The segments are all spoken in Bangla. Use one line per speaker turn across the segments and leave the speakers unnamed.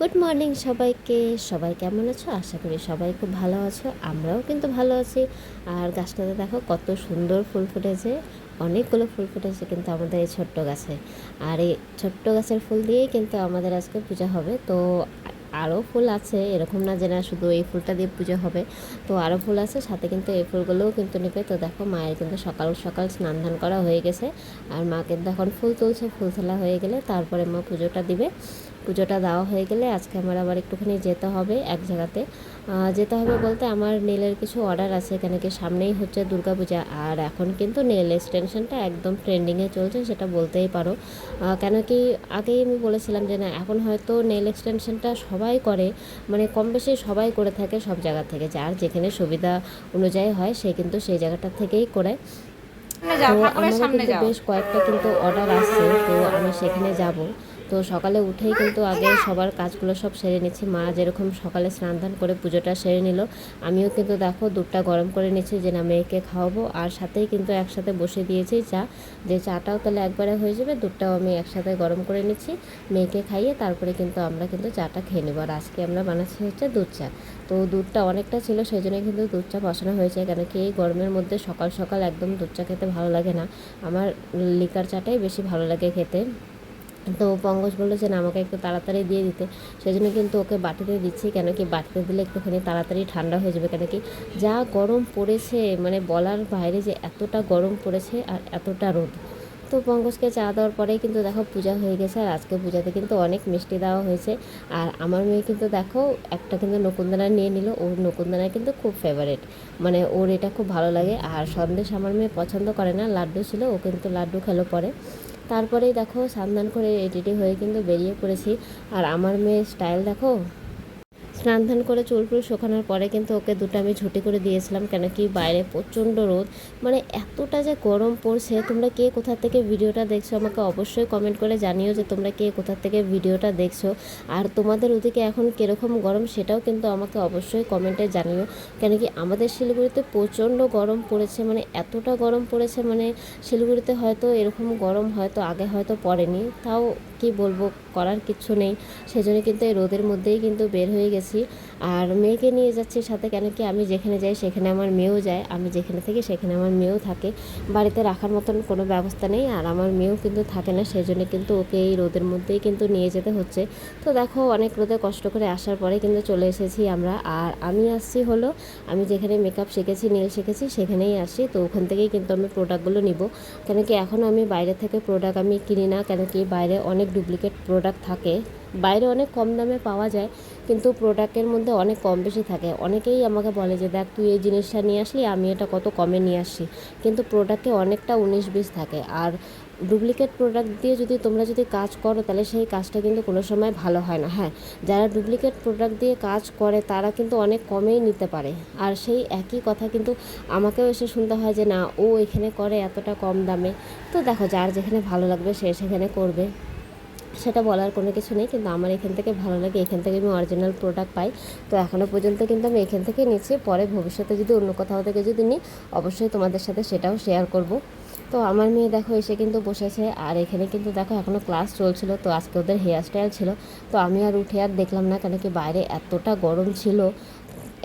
গুড মর্নিং সবাইকে। সবাই কেমন আছো? আশা করি সবাই খুব ভালো আছো। আমরাও কিন্তু ভালো আছি। আর গাছটাতে দেখো কত সুন্দর ফুল ফুটেছে। অনেকগুলো ফুল ফুটেছে কিন্তু আমাদের এই ছোট্ট গাছে। আর এই ছোট্ট গাছের ফুল দিয়েই কিন্তু আমাদের আজকে পূজা হবে। তো আরও ফুল আছে, এরকম না যে না শুধু এই ফুলটা দিয়ে পুজো হবে। তো আরও ফুল আছে, সাথে কিন্তু এই ফুলগুলোও কিন্তু নেবে। তো দেখো মায়ের কিন্তু সকাল সকাল স্নান ধান করা হয়ে গেছে। আর মা কিন্তু এখন ফুল তুলছে, ফুল তোলা হয়ে গেলে তারপরে মা পুজোটা দিবে। পুজোটা দেওয়া হয়ে গেলে আজকে আমার আবার একটুখানি যেতে হবে এক জায়গাতে। যেতে হবে বলতে আমার নেলের কিছু অর্ডার আছে কেন কি সামনেই হচ্ছে দুর্গাপূজা। আর এখন কিন্তু নেল এক্সটেনশনটা একদম ট্রেন্ডিংয়ে চলছে সেটা বলতেই পারো। কেন কি আগেই আমি বলেছিলাম যে না এখন হয়তো নেল এক্সটেনশনটা সবাই করে মানে কম বেশি সবাই করে থাকে সব জায়গা থেকে। যার যেখানে সুবিধা অনুযায়ী হয় সে কিন্তু সেই জায়গাটা থেকেই করে। তো আমারও কিন্তু বেশ কয়েকটা কিন্তু অর্ডার আসছে তো আমি সেখানে যাব। তো সকালে উঠেই কিন্তু আগে সবার কাজগুলো সব সেরে নিচ্ছি। মা যেরকম সকালে স্নান ধান করে পুজোটা সেরে নিল, আমিও কিন্তু দেখো দুধটা গরম করে নিচ্ছি যে না মেয়েকে খাওয়াবো। আর সাথেই কিন্তু একসাথে বসে দিয়েছি চা। যে চাটাও তাহলে একবারে হয়ে যাবে, দুধটাও আমি একসাথে গরম করে নিচ্ছি, মেয়েকে খাইয়ে তারপরে কিন্তু আমরা কিন্তু চাটা খেয়ে নেব। আর আজকে আমরা বানাচ্ছি হচ্ছে দুধ চা। তো দুধটা অনেকটা ছিল, সেই জন্য কিন্তু দুধ চা বসানো হয়েছে কেন কি এই গরমের মধ্যে সকাল সকাল একদম দুধ চা খেতে ভালো লাগে না? আমার লিকার চাটাই বেশি ভালো লাগে খেতে। তো পঙ্কজ বলল যে আমাকে একটু তাড়াতাড়ি দিয়ে দিতে। সেই জন্য কিন্তু ওকে বাটিতে দিচ্ছি কেন কি, বাটিতে দিলে একটুখানি তাড়াতাড়ি ঠান্ডা হয়ে যাবে কেন কি, যা গরম পড়েছে মানে বলার বাইরে যে এতটা গরম পড়েছে আর এতটা রোদ। তো পঙ্কজকে চা দেওয়ার পরেই কিন্তু দেখো পূজা হয়ে গেছে আর আজকে পূজাতে কিন্তু অনেক মিষ্টি দেওয়া হয়েছে। আর আমার মেয়ে কিন্তু দেখো, একটা কিন্তু নকুনদানা নিয়ে নিল, ওর নকুনদানা কিন্তু খুব ফেভারেট মানে ওর এটা খুব ভালো লাগে। আর সন্দেশ আমার মেয়ে পছন্দ করে না, লাড্ডু ছিল, ও কিন্তু লাড্ডু খেলো পরে। তারপরেই দেখো স্নান করে রেডি হয়ে কিন্তু বেরিয়ে পড়েছি। আর আমার মেয়ের স্টাইল দেখো। স্নান ধান করে চুল ফুল শুকানোর পরে কিন্তু ওকে দুটো আমি ছুটি করে দিয়েছিলাম, কেন কি বাইরে প্রচণ্ড রোদ। মানে এতটা যে গরম পড়ছে, তোমরা কে কোথা থেকে ভিডিওটা দেখছ আমাকে অবশ্যই কমেন্ট করে জানিও যে তোমরা কে কোথা থেকে ভিডিওটা দেখছ। আর তোমাদের ওদিকে এখন কীরকম গরম সেটাও কিন্তু আমাকে অবশ্যই কমেন্টে জানিও। কেন কি আমাদের শিলিগুড়িতে প্রচণ্ড গরম পড়েছে মানে এতটা গরম পড়েছে মানে শিলিগুড়িতে হয়তো এরকম গরম হয়তো আগে হয়তো পড়েনি, তাও কি বলব, করার কিচ্ছু নেই। সেজন্য কিন্তু এই রোদের মধ্যেই কিন্তু বের হয়ে গেছি। আর মেয়েকে নিয়ে যাচ্ছি, সাথে কেন কি আমি যেখানে যাই সেখানে আমার মেয়েও যায়, আমি যেখানে থাকি সেখানে আমার মেয়েও থাকে। বাড়িতে রাখার মতন কোনো ব্যবস্থা নেই, আর আমার মেয়েও কিন্তু থাকে না সেই জন্য কিন্তু ওকে এই রোদের মধ্যেই কিন্তু নিয়ে যেতে হচ্ছে। তো দেখো, অনেক রোদে কষ্ট করে আসার পরে কিন্তু চলে এসেছি আমরা। আর আমি আসছি হলো, আমি যেখানে মেকআপ শিখেছি নীল শিখেছি, সেখানেই আসি তো ওখান থেকেই কিন্তু আমি প্রোডাক্টগুলো নিব। কেন কি এখন আমি বাইরে থেকে প্রোডাক্ট আমি কিনি না, কেন কি বাইরে অনেক ডুপ্লিকেট প্রোডাক্ট থাকে। বাইরে অনেক কম দামে পাওয়া যায়, কিন্তু প্রোডাক্টের মধ্যে অনেক কম বেশি থাকে। অনেকেই আমাকে বলে যে, দেখ, তুই এই জিনিসটা নিয়ে আসলি, আমি এটা কত কমে নিয়ে আসছি। কিন্তু প্রোডাক্টে অনেকটা উনিশ বিশ থাকে। আর ডুপ্লিকেট প্রোডাক্ট দিয়ে যদি তোমরা যদি কাজ করো, তাহলে সেই কাজটা কিন্তু কোনো সময় ভালো হয় না। হ্যাঁ যারা ডুপ্লিকেট প্রোডাক্ট দিয়ে কাজ করে, তারা কিন্তু অনেক কমেই নিতে পারে। আর সেই একই কথা কিন্তু আমাকেও এসে শুনতে হয় যে, না, ও এখানে করে এতটা কম দামে। তো দেখো, যার যেখানে ভালো লাগবে, সে সেখানে করবে। সেটা বলার কোনো কিছু নেই, কিন্তু আমার এখান থেকে ভালো লাগে। এখান থেকে আমি অরিজিনাল প্রোডাক্ট পাই। তো এখনও পর্যন্ত কিন্তু আমি এখান থেকে নিচ্ছি। পরে ভবিষ্যতে যদি অন্য কোথাও থেকে যদি নিই, অবশ্যই তোমাদের সাথে সেটাও শেয়ার করব। তো আমার মেয়ে দেখো, এসে কিন্তু বসেছে। আর এখানে কিন্তু দেখো এখনও ক্লাস চলছিল। তো আজকে ওদের হেয়ার স্টাইল ছিল। তো আমি আর উঠে আর দেখলাম না কেন কি বাইরে এতটা গরম ছিল।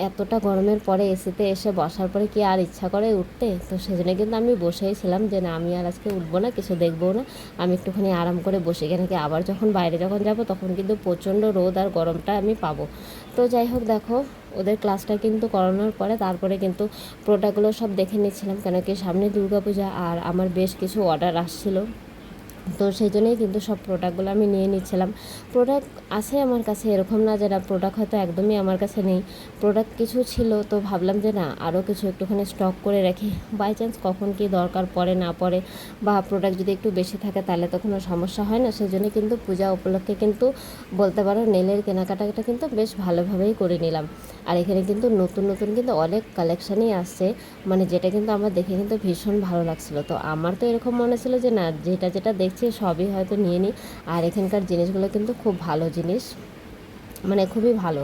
এতটা গরমের পরে এসিতে এসে বসার পরে কি আর ইচ্ছা করে উঠতে? তো সেজন্য কিন্তু আমি বসেই ছিলাম যে না, আমি আর আজকে উঠবো না, কিছু দেখব না। আমি একটুখানি আরাম করে বসে কেন কি আবার যখন বাইরে যখন যাব তখন কিন্তু প্রচণ্ড রোদ আর গরমটা আমি পাবো। তো যাই হোক দেখো, ওদের ক্লাসটা কিন্তু করানোর পরে তারপরে কিন্তু প্রোডাক্টগুলো সব দেখে নিচ্ছিলাম কেন কি সামনে দুর্গাপূজা আর আমার বেশ কিছু অর্ডার আসছিল। তো সেই জন্যই কিন্তু সব প্রোডাক্টগুলো আমি নিয়ে নিচ্ছিলাম। প্রোডাক্ট আছে আমার কাছে, এরকম না যে না প্রোডাক্ট হয়তো একদমই আমার কাছে নেই। প্রোডাক্ট কিছু ছিল তো ভাবলাম যে না আরও কিছু একটুখানি স্টক করে রাখি। বাই চান্স কখন কি দরকার পড়ে, না পড়ে বা প্রোডাক্ট যদি একটু বেশি থাকে তাহলে তো কোনো সমস্যা হয় না। সেই জন্য কিন্তু পূজা উপলক্ষে কিন্তু বলতে পারো নেলের কেনাকাটাটা কিন্তু বেশ ভালোভাবেই করে নিলাম। আর এখানে কিন্তু নতুন নতুন কিন্তু অনেক কালেকশানই আসছে। মানে যেটা কিন্তু আমার দেখে কিন্তু ভীষণ ভালো লাগছিল। তো আমার তো এরকম মনে ছিল যে না, যেটা যেটা দেখছি সবই হয়তো নিয়ে নিই। আর এখানকার জিনিসগুলো কিন্তু খুব ভালো জিনিস। মানে খুবই ভালো।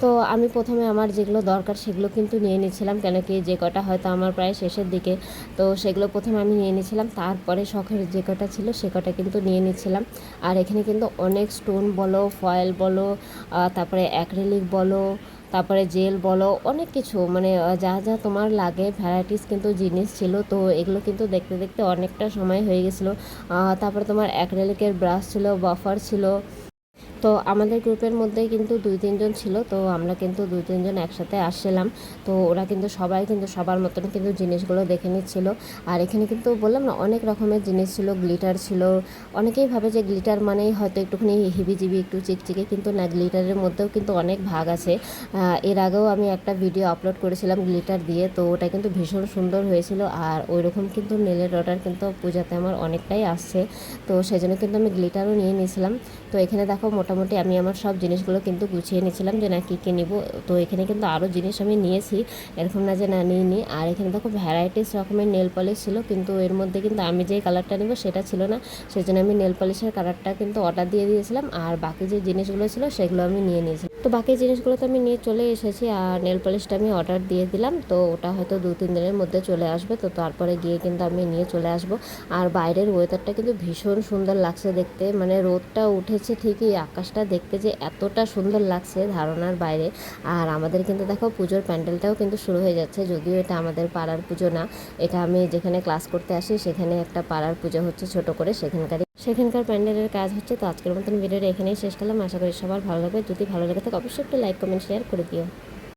তো আমি প্রথমে আমার যেগুলো দরকার সেগুলো কিন্তু নিয়ে নিয়েছিলাম, কেন কি যে কটা হয়তো আমার প্রায় শেষের দিকে। তো সেগুলো প্রথমে আমি নিয়ে নিয়েছিলাম, তারপরে শখের যে কটা ছিল সে কটা কিন্তু নিয়ে নিয়েছিলাম। আর এখানে কিন্তু অনেক স্টোন বলো, ফয়েল বলো তারপরে অ্যাক্রেলিক বলো তারপরে জেল বলো, অনেক কিছু। মানে যা যা তোমার লাগে ভ্যারাইটিস কিন্তু জিনিস ছিল। তো এগুলো কিন্তু দেখতে দেখতে অনেকটা সময় হয়ে গেছিল। তারপরে তোমার অ্যাক্রেলিকের ব্রাশ ছিল বাফার ছিল। তো আমাদের গ্রুপের মধ্যেই কিন্তু দুই তিনজন ছিল, তো আমরা কিন্তু দুই তিনজন একসাথে আসছিলাম। তো ওরা কিন্তু সবাই কিন্তু সবার মতন কিন্তু জিনিসগুলো দেখে নিচ্ছিল। আর এখানে কিন্তু বললাম না, অনেক রকমের জিনিস ছিল, গ্লিটার ছিল। অনেকেই ভাবে যে গ্লিটার মানেই হয়তো একটুখানি হিবিজিবি, একটু চিকচিকে, কিন্তু না, গ্লিটারের মধ্যেও কিন্তু অনেক ভাগ আছে। এর আগেও আমি একটা ভিডিও আপলোড করেছিলাম গ্লিটার দিয়ে, তো ওটা কিন্তু ভীষণ সুন্দর হয়েছিল। আর ওই রকম কিন্তু নেলের অর্ডার কিন্তু পূজাতে আমার অনেকটাই আসছে। তো সেজন্য কিন্তু আমি গ্লিটারও নিয়ে নিয়েছিলাম। তো এখানে দেখো মোটামুটি আমি আমার সব জিনিসগুলো কিন্তু গুছিয়ে নিয়েছিলাম যে না কী কী নিব। তো এখানে কিন্তু আরও জিনিস আমি নিয়েছি, এরকম না যে না নিয়ে নিই আর এখানে দেখো ভ্যারাইটিস রকমের নেল পলিশ ছিল, কিন্তু এর মধ্যে কিন্তু আমি যে কালারটা নেব সেটা ছিল না। সেজন্য আমি নেল পলিশের কালারটা কিন্তু অর্ডার দিয়ে দিয়েছিলাম। আর বাকি যে জিনিসগুলো ছিল সেগুলো আমি নিয়ে নিয়েছিলাম। তো বাকি জিনিসগুলো তো আমি নিয়ে চলে এসেছি আর নেল পলিশটা আমি অর্ডার দিয়ে দিলাম। তো ওটা হয়তো দু, তিন দিনের মধ্যে চলে আসবে। তো তারপরে গিয়ে কিন্তু আমি নিয়ে চলে আসব। আর বাইরের ওয়েদারটা কিন্তু ভীষণ সুন্দর লাগছে দেখতে। মানে রোদটা উঠেছে ঠিকই, আকাশটা দেখতে যে এতটা সুন্দর লাগছে ধারণার বাইরে। আর আমাদের কিন্তু দেখো পুজোর প্যান্ডেলটাও কিন্তু শুরু হয়ে যাচ্ছে। যদিও এটা আমাদের পাড়ার পুজো না, এটা আমি যেখানে ক্লাস করতে আসি, সেখানে একটা পাড়ার পুজো হচ্ছে ছোট করে, সেখানকারই সেখানকার প্যান্ডেলের কাজ হচ্ছে তো আজকের মতন ভিডিওটা এখানেই শেষ করলাম। আশা করি সবার ভালো লাগবে। যদি ভালো লাগে থাকে, অবশ্যই একটু লাইক, কমেন্ট, শেয়ার করে দিও।